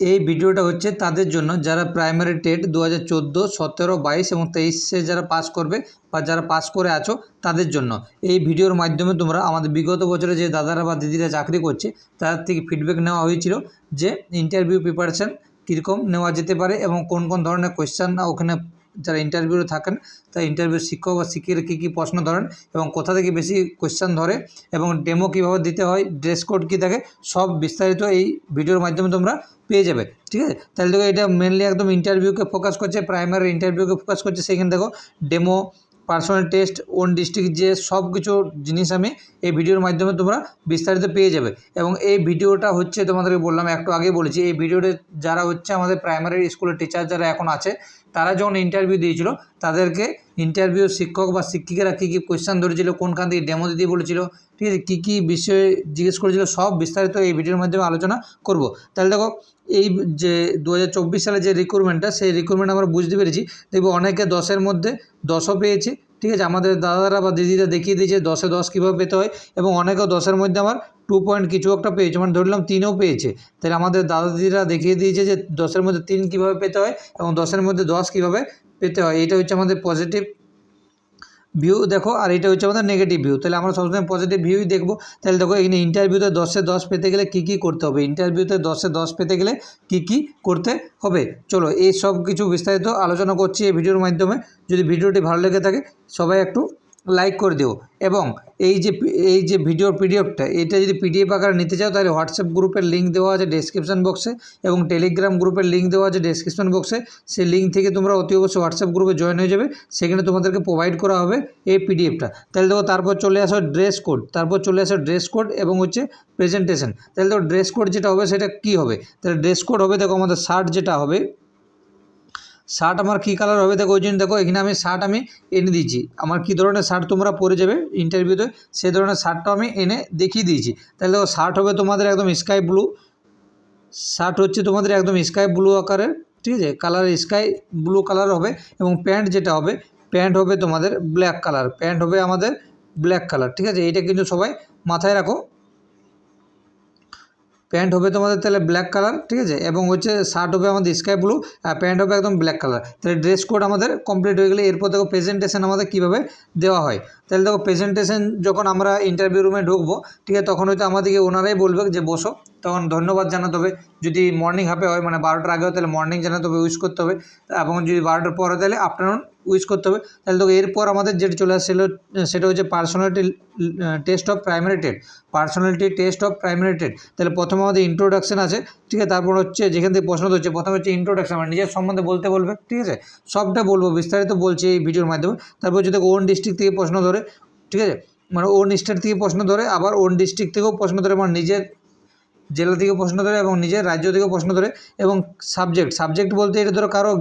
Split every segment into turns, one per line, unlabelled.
এই ভিডিওটা হচ্ছে তাদের জন্য যারা প্রাইমারি টেট দু হাজার চোদ্দ, সতেরো, বাইশ এবং তেইশে যারা পাস করবে বা যারা পাস করে আছো তাদের জন্য। এই ভিডিওর মাধ্যমে তোমরা আমাদের বিগত বছরে যে দাদারা বা দিদিরা চাকরি করছে, তাদের থেকে ফিডব্যাক নেওয়া হয়েছিল যে ইন্টারভিউ প্রিপারেশান কীরকম নেওয়া যেতে পারে এবং কোন কোন ধরনের কোয়েশ্চান ওখানে যারা ইন্টারভিউতে থাকেন তা ইন্টারভিউ শিক্ষক বা শিক্ষিকা কী কী প্রশ্ন ধরেন এবং কোথা থেকে বেশি কোয়েশ্চেন ধরে এবং ডেমো কীভাবে দিতে হয় ড্রেস কোড কী থাকে, সব বিস্তারিত এই ভিডিওর মাধ্যমে তোমরা পেয়ে যাবে। ঠিক আছে? তাহলে দেখো এটা মেনলি একদম ইন্টারভিউকে ফোকাস করছে প্রাইমারি ইন্টারভিউকে ফোকাস করছে সেখানে দেখো demo personal test own district যে সব কিছু জিনিস আমি এই ভিডিওর মাধ্যমে তোমরা বিস্তারিত পেয়ে যাবে। এবং এই ভিডিওটা হচ্ছে তোমাদেরকে বললাম, একটু আগে বলেছি, এই ভিডিওটা যারা হচ্ছে আমাদের প্রাইমারি স্কুলের টিচার যারা এখন আছে, তারা যখন ইন্টারভিউ দিয়েছিল, তাদেরকে ইন্টারভিউ শিক্ষক বা শিক্ষিকারা কী কী কোয়েশ্চান ধরেছিল, কোনখান থেকে ডেমো দিতে বলেছিল, ঠিক আছে, কী কী বিষয়ে জিজ্ঞেস করেছিল, সব বিস্তারিত এই ভিডিওর মাধ্যমে আলোচনা করব। তাহলে দেখো এই যে দু হাজার চব্বিশ সালে যে রিক্রুটমেন্টটা সেই রিক্রুটমেন্ট আমরা বুঝতে পেরেছি। দেখব অনেকে দশের মধ্যে দশও পেয়েছে। ঠিক আছে, আমাদের দাদারা বা দিদিরা দেখিয়ে দিয়েছে দশে দশ কীভাবে পেতে হয় এবং অনেকেও দশের মধ্যে আমার টু পয়েন্ট কিছু একটা পেয়েছে। মানে ধরলাম তিনও পেয়েছে। তাহলে আমাদের দাদা দিদিরা দেখিয়ে দিয়েছে যে দশের মধ্যে তিন কীভাবে পেতে হয় এবং দশের মধ্যে দশ কীভাবে পেতে হয়। এটা হচ্ছে আমাদের পজিটিভ ভিউ দেখো, আর এটা হচ্ছে আমাদের নেগেটিভ ভিউ তাহলে আমরা সবসময় পজিটিভ ভিউই দেখব। তাহলে দেখো, এখানে ইন্টারভিউতে দশে দশ পেতে গেলে কী কী করতে হবে? ইন্টারভিউতে দশে দশ পেতে গেলে কী কী করতে হবে? চলো, এই সব কিছু বিস্তারিত আলোচনা করছি এই ভিডিওর মাধ্যমে। যদি ভিডিওটি ভালো লেগে থাকে, সবাই একটু লাইক করে দিও। এবং এই যে এই যে ভিডিওর পিডিএফটা এটা যদি পিডিএফ আকারে নিতে চাও, তাহলে হোয়াটসঅ্যাপ গ্রুপের লিঙ্ক দেওয়া আছে ডেসক্রিপশন বক্সে এবং টেলিগ্রাম গ্রুপের লিঙ্ক দেওয়া আছে ডেসক্রিপশন বক্সে সেই লিঙ্ক থেকে তোমরা অতি অবশ্যই হোয়াটসঅ্যাপ গ্রুপে জয়েন হয়ে যাবে। সেখানে তোমাদেরকে প্রোভাইড করা হবে এই পিডিএফটা তাহলে দেখো, তারপর চলে আসো ড্রেস কোড তারপর চলে আসো ড্রেস কোড এবং হচ্ছে প্রেজেন্টেশন তাহলে দেখো ড্রেস কোড যেটা হবে, সেটা কী হবে? তাহলে ড্রেস কোড হবে, দেখো, আমাদের শার্ট যেটা হবে শার্ট আমার কী কালার হবে? দেখো, ওই জন্য দেখো, এখানে আমি শার্ট আমি এনে দিয়েছি। আমার কী ধরনের শার্ট তোমরা পরে যাবে ইন্টারভিউতে সেই ধরনের শার্টটা আমি এনে দেখিয়ে দিয়েছি। তাহলে দেখো, শার্ট হবে তোমাদের একদম স্কাই ব্লু শার্ট হচ্ছে তোমাদের একদম স্কাই ব্লু আকারের, ঠিক আছে? কালার স্কাই ব্লু কালার হবে এবং প্যান্ট যেটা হবে প্যান্ট হবে তোমাদের ব্ল্যাক কালার প্যান্ট হবে আমাদের ব্ল্যাক কালার ঠিক আছে? এইটা কিন্তু সবাই মাথায় রাখো। প্যান্ট হবে তোমাদের তাহলে ব্ল্যাক কালার ঠিক আছে? এবং হচ্ছে শার্ট হবে আমাদের স্কাই ব্লু আর প্যান্ট হবে একদম ব্ল্যাক কালার তাহলে ড্রেস কোড আমাদের কমপ্লিট হয়ে গেলে এরপর দেখো প্রেজেন্টেশন আমাদের কীভাবে দেওয়া হয়। তাহলে দেখো প্রেজেন্টেশন যখন আমরা ইন্টারভিউ রুমে ঢুকবো, ঠিক আছে, তখন হয়তো আমাদেরকে ওনারাই বলবে যে বসো, তখন ধন্যবাদ জানাতে হবে। যদি মর্নিং হাফে হয় মানে বারোটার আগে হয়, তাহলে মর্নিং জানাতে হবে উইশ করতে হবে। এবং যদি বারোটার পর তাহলে আফটারনুন উইশ করতে হবে। তাহলে দেখো, এরপর আমাদের যেটা চলে আসছিল সেটা হচ্ছে personality test of primary TET personality test of primary TET তাহলে প্রথমে আমাদের ইন্ট্রোডাকশন আছে, ঠিক আছে? তারপর হচ্ছে যেখান থেকে প্রশ্ন হচ্ছে প্রথমে হচ্ছে ইন্ট্রোডাকশন মানে নিজের সম্বন্ধে বলতে বলবে, ঠিক আছে? সবটা বলব, বিস্তারিত বলছি এই ভিডিওর মাধ্যমে। তারপর হচ্ছে দেখো ওন ডিস্ট্রিক্ট থেকে প্রশ্ন ধরে, ঠিক আছে? মানে ওন স্টেট থেকে প্রশ্ন ধরে, আবার ওন ডিস্ট্রিক্ট থেকেও প্রশ্ন ধরে মানে নিজের জেলা থেকে প্রশ্ন ধরে এবং নিজের রাজ্য থেকে প্রশ্ন ধরে এবং সাবজেক্ট সাবজেক্ট বলতে এটা ধরো কারও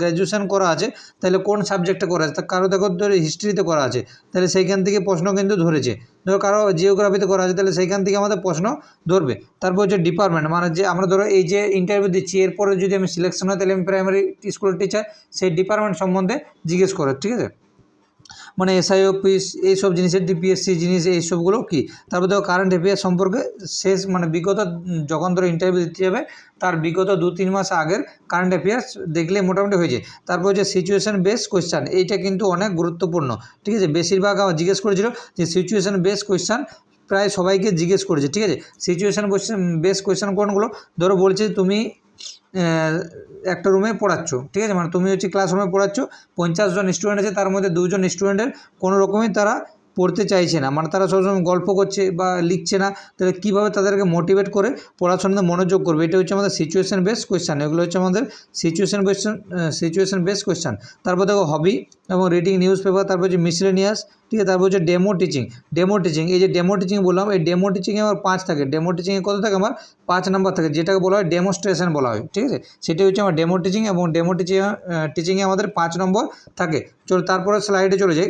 গ্র্যাজুয়েশন করা আছে, তাহলে কোন সাবজেক্টে করা আছে? কারও দেখো ধরো হিস্ট্রিতে করা আছে, তাহলে সেইখান থেকে প্রশ্ন কিন্তু ধরেছে। ধরো কারও জিওগ্রাফিতে করা আছে, তাহলে সেইখান থেকে আমাদের প্রশ্ন ধরবে। তারপর হচ্ছে ডিপার্টমেন্ট মানে যে আমরা ধরো এই যে ইন্টারভিউ দিচ্ছি, এরপরে যদি আমি সিলেকশন হয়, তাহলে আমি প্রাইমারি স্কুলের টিচার সেই ডিপার্টমেন্ট সম্বন্ধে জিজ্ঞেস করে, ঠিক আছে? মানে এসআই অফিস এইসব জিনিসের ডিপিএসসি জিনিস, এইসবগুলো কী? তারপর দেখো কারেন্ট অ্যাফেয়ার সম্পর্কে শেষ মানে বিগত, যখন ধরো ইন্টারভিউ দিতে যাবে, তার বিগত দু তিন মাস আগের কারেন্ট অ্যাফেয়ার্স দেখলে মোটামুটি হয়েছে। তারপর হচ্ছে সিচুয়েশান বেস কোয়েশ্চান এইটা কিন্তু অনেক গুরুত্বপূর্ণ। ঠিক আছে? বেশিরভাগ আমার জিজ্ঞেস করেছিল যে সিচুয়েশান বেস কোয়েশ্চান প্রায় সবাইকে জিজ্ঞেস করেছে। ঠিক আছে? সিচুয়েশান কোয়েশ্চেন বেস কোয়েশ্চান কোনগুলো? ধরো বলছে তুমি একটা রুমে পড়াচ্ছ, ঠিক আছে? মানে তুমি হচ্ছে ক্লাসরুমে পড়াচ্ছ, পঞ্চাশ জন স্টুডেন্ট আছে, তার মধ্যে দুজন স্টুডেন্টের কোনো রকমই তারা পড়তে চাইছে না। মানে তারা সবসময় গল্প করছে বা লিখছে না। তাহলে কীভাবে তাদেরকে মোটিভেট করে পড়াশোনাতে মনোযোগ করবে? এটা হচ্ছে আমাদের সিচুয়েশান বেস কোয়েশ্চান এগুলো হচ্ছে আমাদের situation question situation base question তারপর দেখো হবি এবং রিডিং নিউজ পেপার তারপর হচ্ছে মিসলেনিয়াস ঠিক আছে? তারপর হচ্ছে ডেমো টিচিং ডেমো টিচিং এই যে ডেমো টিচিং বললাম, এই ডেমো টিচিংয়ে আমার পাঁচ থাকে। ডেমো টিচিংয়ে কত থাকে? আমার পাঁচ নাম্বার থাকে, যেটাকে বলা হয় ডেমোস্ট্রেশন বলা হয়, ঠিক আছে? সেটাই হচ্ছে আমার ডেমো টিচিং এবং ডেমো টিচিং টিচিংয়ে আমাদের পাঁচ নম্বর থাকে। চলো তারপরে স্লাইডে চলে যাই।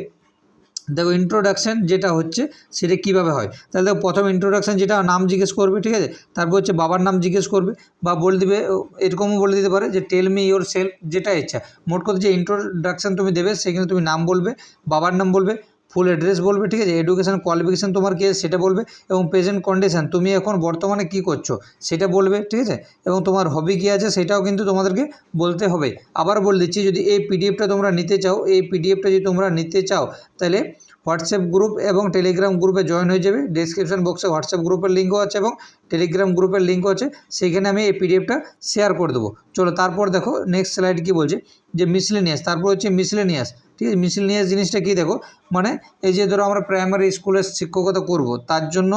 দেখো ইন্ট্রোডাকশান যেটা হচ্ছে, সেটা কীভাবে হয়? তাহলে দেখো প্রথম ইন্ট্রোডাকশান যেটা, নাম জিজ্ঞেস করবে, ঠিক আছে? তারপর হচ্ছে বাবার নাম জিজ্ঞেস করবে, বা বলে দিবে এরকমও বলে দিতে পারে যে টেল মি ইয়োর সেলফ যেটা ইচ্ছা। মোট কথা যে ইন্ট্রোডাকশান তুমি দেবে, সেখানে তুমি নাম বলবে, বাবার নাম বলবে ফুল অ্যাড্রেস বলবে, ঠিক আছে? এডুকেশান কোয়ালিফিকেশান তোমার কী সেটা বলবে এবং প্রেজেন্ট কন্ডিশান তুমি এখন বর্তমানে কী করছ সেটা বলবে, ঠিক আছে? এবং তোমার হবি কী আছে সেটাও কিন্তু তোমাদেরকে বলতে হবে। আবার বলে দিচ্ছি, যদি এই পিডিএফটা তোমরা নিতে চাও, এই পিডিএফটা যদি তোমরা নিতে চাও, তাহলে হোয়াটসঅ্যাপ গ্রুপ এবং টেলিগ্রাম গ্রুপে জয়েন হয়ে যাবে। ডিসক্রিপশন বক্সে হোয়াটসঅ্যাপ গ্রুপের লিঙ্কও আছে এবং টেলিগ্রাম গ্রুপের লিঙ্কও আছে। সেইখানে আমি এই পিডিএফটা শেয়ার করে দেবো। চলো, তারপর দেখো নেক্সট স্লাইড কী বলছে? যে মিসলেনিয়াস তারপর হচ্ছে মিসলেনিয়াস ঠিক আছে মিসেলিনিয়াস জিনিসটা কী দেখো? মানে এই যে ধরো আমরা প্রাইমারি স্কুলের শিক্ষকতা করব, তার জন্য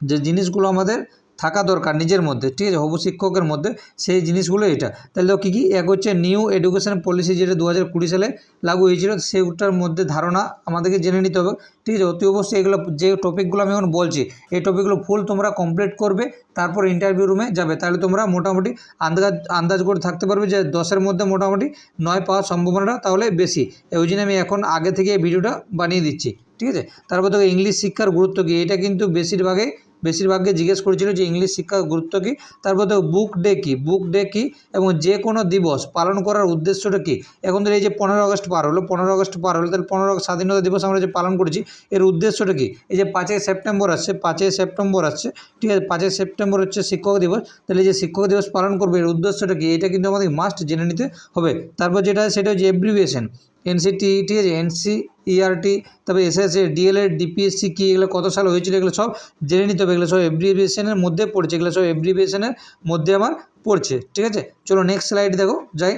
যে জিনিসগুলো আমাদের থাকা দরকার নিজের মধ্যে, ঠিক আছে? হবু শিক্ষকের মধ্যে সেই জিনিসগুলো এটা। তাহলে কী কী? এক হচ্ছে নিউ এডুকেশন পলিসি যেটা দু হাজার কুড়ি সালে লাগু হয়েছিল, সেটার মধ্যে ধারণা আমাদেরকে জেনে নিতে হবে। ঠিক আছে? অতি অবশ্যই এগুলো, যে টপিকগুলো আমি এখন বলছি, এই টপিকগুলো ফুল তোমরা কমপ্লিট করবে, তারপর ইন্টারভিউ রুমে যাবে। তাহলে তোমরা মোটামুটি আন্দাজ আন্দাজ করে থাকতে পারবে যে দশের মধ্যে মোটামুটি নয় পাওয়ার সম্ভাবনাটা তাহলে বেশি। ওই জন্য আমি এখন আগে থেকে এই ভিডিওটা বানিয়ে দিচ্ছি। ঠিক আছে? তারপর দেখো ইংলিশ শিক্ষার গুরুত্ব কী? এটা কিন্তু বেশিরভাগই বেশিরভাগকে জিজ্ঞেস করেছিল যে ইংলিশ শিক্ষার গুরুত্ব কী? তারপর দেখো বুক ডে কী? বুক ডে কী? এবং যে কোনো দিবস পালন করার উদ্দেশ্যটা কী? এখন ধরো এই যে পনেরো আগস্ট পার হলো, পনেরো আগস্ট পার হলো, তাহলে পনেরো স্বাধীনতা দিবস আমরা যে পালন করেছি, এর উদ্দেশ্যটা কী? এই যে পাঁচই সেপ্টেম্বর আসছে, পাঁচই সেপ্টেম্বর আসছে, ঠিক আছে, পাঁচই সেপ্টেম্বর হচ্ছে শিক্ষক দিবস, তাহলে যে শিক্ষক দিবস পালন করবে, এর উদ্দেশ্যটা কী? এটা কিন্তু আমাদের মাস্ট জেনে নিতে হবে। তারপর যেটা, সেটা হচ্ছে এব্রিভিয়েশন এনসিটি ঠিক আছে এনসি ইআরটি তারপরে এসএসএ ডিএলএড, ডিপিএসসি, কী এগুলো কত সাল হয়েছিল এগুলো সব জেনে নিতে হবে, এগুলো সব এব্রিভিয়েশনের মধ্যে পড়ছে, এগুলো সব এব্রিভিয়েশনের মধ্যে আমার পড়ছে, ঠিক আছে? চলো নেক্সট স্লাইড দেখো, যাই।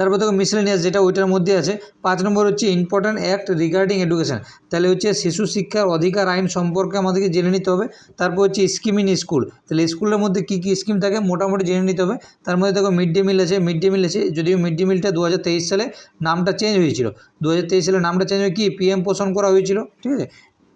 তারপর দেখো মিসলেনিয়াস যেটা ওইটার মধ্যে আছে, পাঁচ নম্বর হচ্ছে ইম্পর্ট্যান্ট অ্যাক্ট রিগার্ডিং এডুকেশন তাহলে হচ্ছে শিশু শিক্ষার অধিকার আইন সম্পর্কে আমাদেরকে জেনে নিতে হবে। তারপর হচ্ছে স্কিম ইন স্কুল তাহলে স্কুলের মধ্যে কী কী স্কিম থাকে মোটামুটি জেনে নিতে হবে। তার মধ্যে দেখো মিড ডে মিল আছে মিড ডে মিল আছে, যদিও মিড ডে মিলটা দু হাজার তেইশ সালে নামটা চেঞ্জ হয়েছিল। দু হাজার তেইশ সালে নামটা চেঞ্জ হয়ে কি? পিএম পোষণ করা হয়েছিল, ঠিক আছে?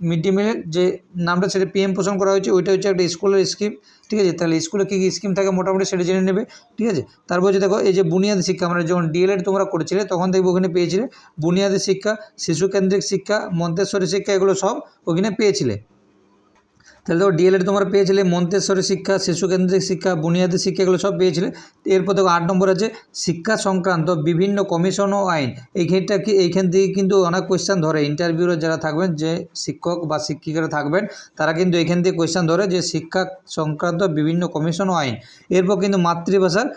মিড ডে মিলের যে নামটা সেটা পিএম পোষণ করা হয়েছে, ওইটা হচ্ছে একটা স্কুলের স্কিম ঠিক আছে? তাহলে স্কুলে কী কী স্কিম থাকে মোটামুটি সেটা জেনে নেবে, ঠিক আছে? তারপর হচ্ছে দেখো, এই যে বুনিয়াদী শিক্ষা আমরা যখন ডিএলএড তোমরা করেছিলে, তখন দেখবে ওখানে পেয়েছিলে, বুনিয়াদী শিক্ষা, শিশু কেন্দ্রিক শিক্ষা, মন্তেশ্বরী শিক্ষা, এগুলো সব ওখানে পেয়েছিলে। তাহলে দেখো ডিএলএড তোমরা পেয়েছিলে, মন্তেশ্বরী শিক্ষা, শিশুকেন্দ্রিক শিক্ষা, বুনিয়াদী শিক্ষা, এগুলো সব পেয়েছিলে। এরপর দেখো আট নম্বর আছে, শিক্ষা সংক্রান্ত বিভিন্ন কমিশন ও আইন। এইখানটা কি, এইখান থেকে কিন্তু অনেক কোয়েশ্চেন ধরে। ইন্টারভিউরে যারা থাকবেন, যে শিক্ষক বা শিক্ষিকারা থাকবেন, তারা কিন্তু এখান থেকে কোয়েশ্চেন ধরে যে শিক্ষা সংক্রান্ত বিভিন্ন কমিশন ও আইন। এরপর কিন্তু মাতৃভাষার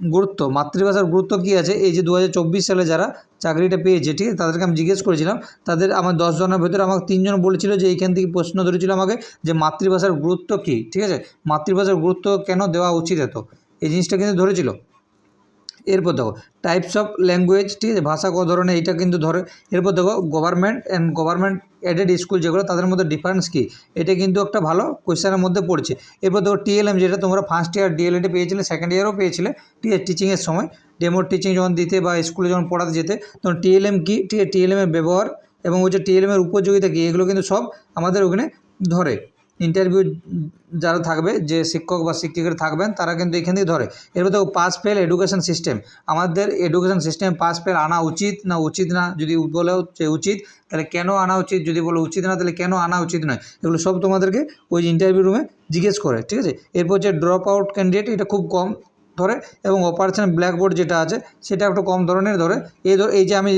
গুরুত্ব, মাতৃভাষার গুরুত্ব কী আছে? এই যে দু হাজার চব্বিশ সালে যারা চাকরিটা পেয়েছে, ঠিক আছে? তাদেরকে আমি জিজ্ঞেস করেছিলাম, তাদের আমার দশজনের ভেতরে আমাকে তিনজন বলেছিল যে এইখান থেকে প্রশ্ন ধরেছিল আমাকে যে মাতৃভাষার গুরুত্ব কী, ঠিক আছে? মাতৃভাষার গুরুত্ব কেন দেওয়া উচিত এত? এই জিনিসটা কিন্তু ধরেছিল। এরপর দেখো টাইপস অফ ল্যাঙ্গুয়েজ ঠিক আছে, ভাষা কত ধরনের, এইটা কিন্তু ধরে, এরপর দেখো government and government aided school যেগুলো, তাদের মধ্যে ডিফারেন্স কী? এটা কিন্তু একটা ভালো কোয়েশ্চেনের মধ্যে পড়ছে। এরপর দেখো টিএলএম যেটা তোমরা ফার্স্ট ইয়ার ডিএলএডে পেয়েছিলে সেকেন্ড ইয়ারও পেয়েছিলে, ঠিক আছে টিচিংয়ের সময়। ডেমো টিচিং যখন দিতে বা স্কুলে যখন পড়াতে যেতে, তখন টিএলএম কী? ঠিক আছে টিএলএমের ব্যবহার এবং হচ্ছে টিএলএমের উপযোগিতা কী? এগুলো কিন্তু সব আমাদের ওখানে ধরে। ইন্টারভিউ যারা থাকবে, যে শিক্ষক বা শিক্ষিকারা থাকবেন, তারা কিন্তু এখান থেকে ধরে। এরপর দেখো পাস ফেল এডুকেশন সিস্টেম আমাদের এডুকেশন সিস্টেম পাস ফেল আনা উচিত না উচিত না, যদি বলেও যে উচিত, তাহলে কেন আনা উচিত? যদি বলো উচিত না, তাহলে কেন আনা উচিত নয়? এগুলো সব তোমাদেরকে ওই ইন্টারভিউ রুমে জিজ্ঞেস করে, ঠিক আছে? এরপর যে ড্রপ আউট ক্যান্ডিডেট এটা খুব কম। ধরে এবং অপারেশন ব্ল্যাকবোর্ড যেটা আছে, সেটা একটু কম ধরনের ধরে। এই ধর, এই যে আমি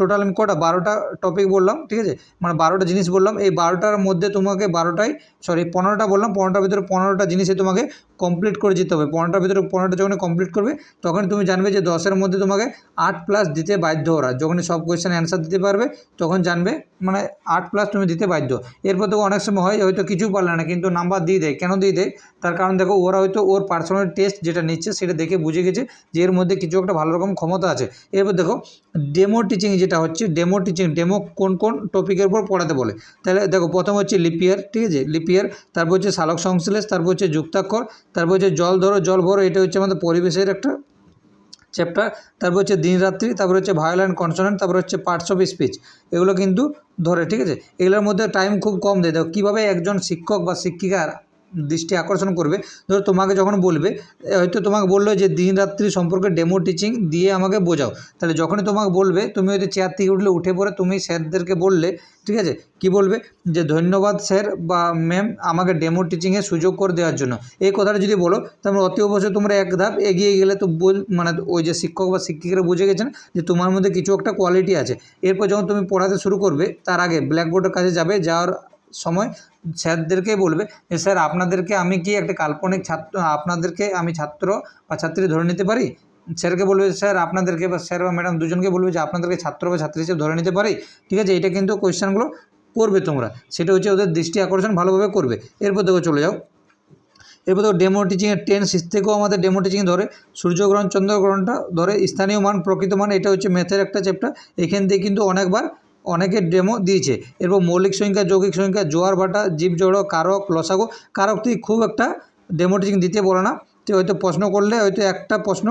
টোটাল আমি কটা? বারোটা টপিক বললাম, ঠিক আছে? মানে বারোটা জিনিস বললাম, এই বারোটার মধ্যে তোমাকে বারোটাই সরি পনেরোটা বললাম, পনেরোটার ভিতরে পনেরোটা জিনিসে তোমাকে কমপ্লিট করে যেতে হবে। পনেরোটার ভিতরে পনেরোটা যখন কমপ্লিট করবে, তখন তুমি জানবে যে দশের মধ্যে তোমাকে আট প্লাস দিতে বাধ্য ওরা। যখনই সব কোয়েশ্চেন অ্যান্সার দিতে পারবে, তখন জানবে মানে আট প্লাস তুমি দিতে বাধ্য। এরপর তো অনেক সময় হয়, হয়তো কিছু পারলে না, কিন্তু নাম্বার দিয়ে দেয়। কেন দিয়ে দেয়? তার কারণ দেখো, ওরা হয়তো ওর পার্সোনাল টেস্ট যেটা নিচ্ছে সেটা দেখে বুঝে গেছে যে এর মধ্যে কিছু একটা ভালো রকম ক্ষমতা আছে। এরপর দেখো ডেমো টিচিং যেটা হচ্ছে ডেমো টিচিং ডেমো কোন কোন টপিকের উপর পড়াতে বলে। তাহলে দেখো, প্রথম হচ্ছে লিপিয়ার ঠিক আছে? লিপিয়ার তারপর হচ্ছে সালোক সংশ্লেষ, তারপর হচ্ছে যুক্তাক্ষর, তারপর হচ্ছে জল ধরো, জল ভরো, এটা হচ্ছে আমাদের পরিবেশের একটা চ্যাপ্টার তারপর হচ্ছে দিনরাত্রি তারপর হচ্ছে ভায়োলেন্ট কনসোনেন্ট তারপর হচ্ছে পার্টস অফ স্পিচ এগুলো কিন্তু ধরে, ঠিক আছে? এগুলোর মধ্যে টাইম খুব কম দেয়। দেখো, কীভাবে একজন শিক্ষক বা শিক্ষিকার দৃষ্টি আকর্ষণ করবে। ধরো তোমাকে যখন বলবে হয়তো তোমাকে বলল যে দিন রাত্রি সম্পর্কে ডেমো টিচিং দিয়ে আমাকে বোঝাও। তাহলে যখনই তোমাকে বলবে, তুমি হয়তো চেয়ার থেকে উঠলে, উঠে পড়ে তুমি স্যারদেরকে বললে, ঠিক আছে? কি বলবে? যে ধন্যবাদ স্যার বা ম্যাম আমাকে ডেমো টিচিংয়ের সুযোগ করে দেওয়ার জন্য। এই কথাটা যদি বলো, তাহলে অতি অবশ্যই তোমরা এক ধাপ এগিয়ে গেলে তো মানে ওই যে শিক্ষক বা শিক্ষিকারা বুঝে গেছেন যে তোমার মধ্যে কিছু একটা কোয়ালিটি আছে। এরপর যখন তুমি পড়াতে শুরু করবে, তার আগে ব্ল্যাকবোর্ডের কাছে যাবে, যাওয়ার সময় স্যারদেরকে বলবে যে, স্যার, আপনাদেরকে আমি কি একটা কাল্পনিক ছাত্র, আপনাদেরকে আমি ছাত্র বা ছাত্রী ধরে নিতে পারি? স্যারকে বলবে, স্যার, আপনাদেরকে বা স্যার বা ম্যাডাম দুজনকে বলবে যে, আপনাদেরকে ছাত্র বা ছাত্রী হিসেবে ধরে নিতে পারি। ঠিক আছে, এটা কিন্তু কোয়েশ্চেনগুলো করবে তোমরা। সেটা হচ্ছে ওদের দৃষ্টি আকর্ষণ ভালোভাবে করবে। এরপর দেখো চলে যাও। এরপর দেখো ডেমো টিচিংয়ের টেন্স থেকেও আমাদের ডেমো টিচিং ধরে। সূর্যগ্রহণ, চন্দ্রগ্রহণটা ধরে। স্থানীয় মান, প্রকৃত মান, এটা হচ্ছে ম্যাথের একটা চ্যাপ্টার এখান থেকে কিন্তু অনেকবার অনেকে ডেমো দিয়েছে। এরপর মৌলিক সংখ্যা, যৌগিক সংখ্যা, জোয়ার ভাটা, জীব জড়ো, কারক, লসাগো। কারক তুই খুব একটা ডেমো টিচিং দিতে বলে না। তুই হয়তো প্রশ্ন করলে হয়তো একটা প্রশ্ন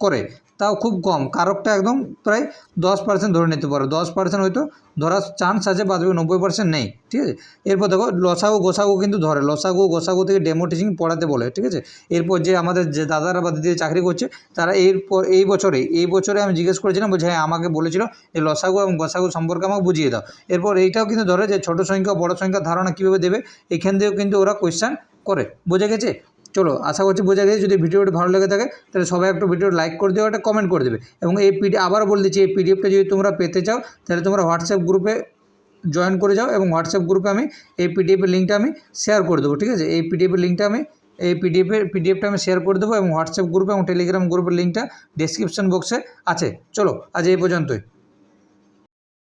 করে। তাও খুব কম। কারকটা একদম প্রায় দশ পার্সেন্ট ধরে নিতে পারো। দশ পার্সেন্ট হয়তো ধরার চান্স আছে, বাদ বাকি নব্বই পার্সেন্ট নেই, ঠিক আছে? এরপর দেখো, লসাগু গোসাগু কিন্তু ধরে। লসাগু গোসাগু থেকে ডেমো টিচিং পড়াতে বলে, ঠিক আছে? এরপর যে আমাদের যে দাদারা বা দিদিরা চাকরি করছে, তারা এরপর, এই বছরে এই বছরে আমি জিজ্ঞেস করেছিলাম, বলছে হ্যাঁ আমাকে বলেছিল যে লসাগু এবং গোসাগু সম্পর্কে আমাকে বুঝিয়ে দাও। এরপর এইটাও কিন্তু ধরে যে ছোটো সংখ্যা, বড় সংখ্যা ধারণা কীভাবে দেবে, এখান থেকেও কিন্তু ওরা কোয়েশ্চান করে। বোঝা গেছে? চলো, আশা করছি বোঝা গেছে, যদি ভিডিওটি ভালো লেগে থাকে, তাহলে সবাই একটু ভিডিও লাইক করে দেবে একটা কমেন্ট করে দেবে। এবং এই পিডি, আবারও বলে দিচ্ছি, এই পিডিএফটা যদি তোমরা পেতে চাও, তাহলে তোমরা হোয়াটসঅ্যাপ গ্রুপে জয়েন করে যাও এবং হোয়াটসঅ্যাপ গ্রুপে আমি এই পিডিএফের লিঙ্কটা আমি শেয়ার করে দেবো, ঠিক আছে? এই পিডিএফের লিঙ্কটা আমি, এই পিডিএফের পিডিএফটা আমি শেয়ার করে দেবো এবং হোয়াটসঅ্যাপ গ্রুপ এবং টেলিগ্রাম গ্রুপের লিঙ্কটা ডেসক্রিপশন বক্সে আছে। চলো, আজ এই পর্যন্তই।